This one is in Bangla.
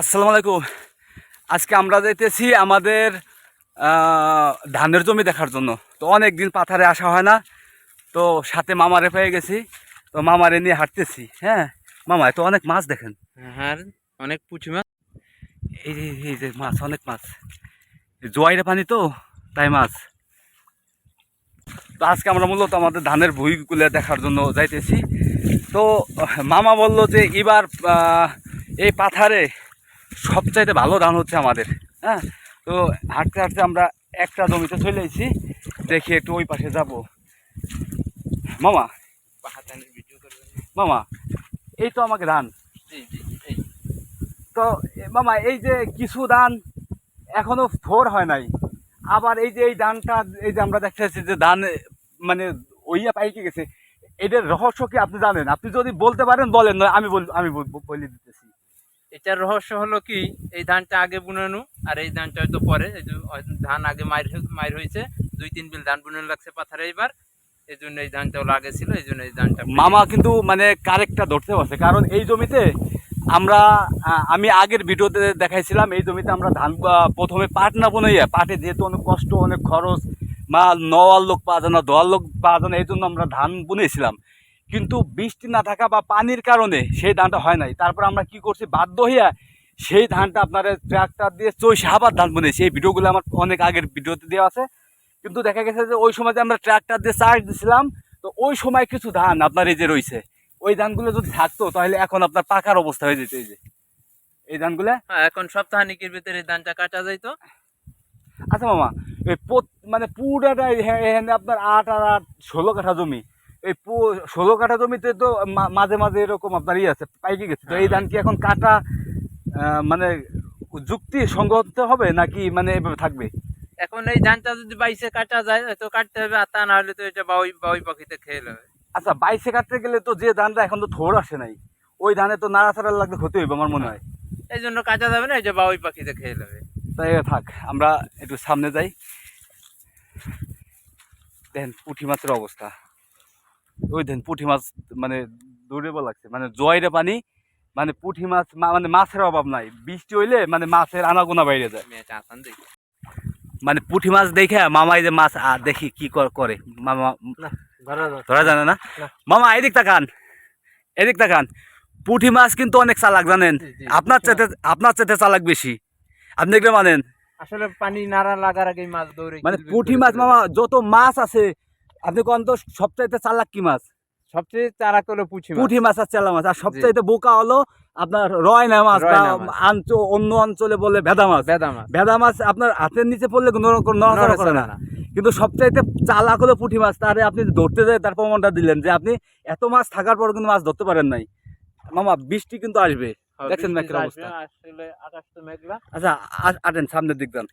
আসসালামু আলাইকুম। আজকে আমরা যাইতেছি আমাদের ধানের জমি দেখার জন্য। তো অনেক দিন পাথারে আসা হয় না। তো সাথে মামারে পেয়ে গেছি। তো মামারে নিয়ে হাঁটতেছি হ্যাঁ? মামা তো অনেক মাছ দেখেন। হ্যাঁ অনেক পুঁচি মাছ। এই যে এই যে মাছ অনেক মাছ। জোয়াইরে পানি তো তাই মাছ। তো আজকে আমরা মূলত আমাদের ধানের ভুঁইগুলো দেখার জন্য যাইতেছি। তো মামা বলল যে এবার এই পাথারে সবচাইতে ভালো ধান হচ্ছে আমাদের হ্যাঁ? তো হাঁটতে হাঁটতে আমরা একটা জমিতে চলে এসেছি, দেখি একটু ওই পাশে যাব। মামা? মামা, এই তো আমাকে ধান। তো মামা, এই যে কিছু ধান এখনও ফোর হয় নাই। আবার এই যে এই ধানটা, এই যে আমরা দেখতে পাচ্ছি যে ধান মানে ওইয়া পাইকে গেছে। এদের রহস্য কি আপনি জানেন? আপনি যদি বলতে পারেন, বলেন, নয়, আমি বল, আমি বলে দিতেছি। এটার রহস্য হলো কি, এই ধানটা আগে বুনানো, আর এই ধানটা হয়তো পরে, এই ধান আগে মায়ের মায়ের হয়েছে, দুই তিন বিল ধান বুনে লাগছে পাথারে এইবার, এই জন্য এই ধানটা হলো আগে ছিল, এই জন্য এই ধানটা মামা কিন্তু মানে কারেক্টটা ধরতে পারছে, কারণ এই জমিতে আমরা আমি আগের ভিডিওতে দেখাইছিলাম, এই জমিতে আমরা ধান প্রথমে পাট না বনাইয়া, পাটে যেহেতু অনেক কষ্ট, অনেক খরচ, মা নওয়ার লোক পাওয়া যায় না দোয়ার লোক পাওয়া যায় না, এই জন্য আমরা ধান বুনেছিলাম। কিন্তু বৃষ্টি না থাকা বা পানির কারণে সেই ধানটা হয় নাই। তারপর আমরা কি করছি? বাধ্য হইয়া সেই ধানটা আপনার ট্রাক্টর দিয়ে চৈশে আবার ধান বুনেছি এই ভিডিওগুলো আমার অনেক আগের ভিডিওতে দেওয়া আছে। কিন্তু দেখা গেছে যে ওই সময় যে আমরা ট্রাক্টর দিয়ে চার্জ দিছিলাম তো ওই সময় কিছু ধান আপনার এই যে রয়েছে ওই ধানগুলো যদি থাকতো তাহলে এখন আপনার পাকার অবস্থা হয়ে যেত এই যে। এই ধানগুলো? হ্যাঁ এখন সপ্তাহানিকের ভিতরে এই ধানটা কাটা যাইতো। আচ্ছা মামা পোত- মানে পুরাটা এখানে এখানে আপনার আট আর আট ষোলো কাঠা জমি। এই পু- ষোলো কাঠা জমিতে তো মাঝে মাঝে এরকম আপনার ইয়ে আছে পাইকে গেছে। তো এই ধান কি এখন কাটা মানে যুক্তি সঙ্গত হবে নাকি মানে এভাবে থাকবে? এখন এই ধানটা যদি বাইশে কাটা যায় তো কাটতে হবে আর তা না হলে তো এটা বাউই বাউই পাখিতে খেয়ে নেবে। আচ্ছা বাইশে কাটতে গেলে তো যে ধানটা এখন তো থোর আসে নাই ওই ধানে তো নাড়াচাড়া লাগলে ক্ষতি হইবে আমার মনে হয়। এই জন্য কাটা যাবে না এটা বাউই পাখিতে খেয়ে নেবে। তাই থাক আমরা একটু সামনে যাই। দেখেন পুঁটি মাছের অবস্থা। ওই পুঁটি মাছ মানে দৌড়েবো লাগছে। মানে জয়রে পানি মানে পুঁটি মাছ মানে মাছের অভাব নাই। বৃষ্টি হইলে মানে মাছের আনাগোনা বাইরে যায়। মানে পুঁটি মাছ দেখে মামাই যে মাছ দেখি কি করে। মামা ধরা জানে না। মামা এদিক তাকান। এদিক তাকান। পুঁটি মাছ কিন্তু অনেক চালাক জানেন? আপনার। চাইতে আপনার চাইতে চালাক বেশি। আপনি এগুলো মানেন? আসলে পানি নাড়া লাগার আগে মাছ দৌড়ে মানে পুঁটি মাছ মামা যত মাছ আছে আপনি কোন তো সবচাইতে চালাক কি মাছ। সবচেয়ে চারা হলো মাছ। পুঁটি মাছ আর চেলা মাছ। আর সবচাইতে বোকা হলো আপনার রয়না মাছ বা রয়না মাছ। আঞ্চ- অন্য অঞ্চলে বলে ভেদা মাছ। বেদা মাছ। ভেদা মাছ আপনার হাতের নিচে পড়লে নড়- নড়াচড়া করে না। কিন্তু সবচাইতে চালাক হলো পুঁটি মাছ তারে আপনি ধরতে যায় তার প্রমাণটা দিলেন যে আপনি এত মাছ থাকার পর কিন্তু মাছ ধরতে পারেন নাই। মামা বৃষ্টি কিন্তু আসবে। হ্যাঁ, দেখছেন বৃষ্টি অবস্থা। আসলে আকাশ তো মেঘলা। আচ্ছা আটেন সামনের দিক যান।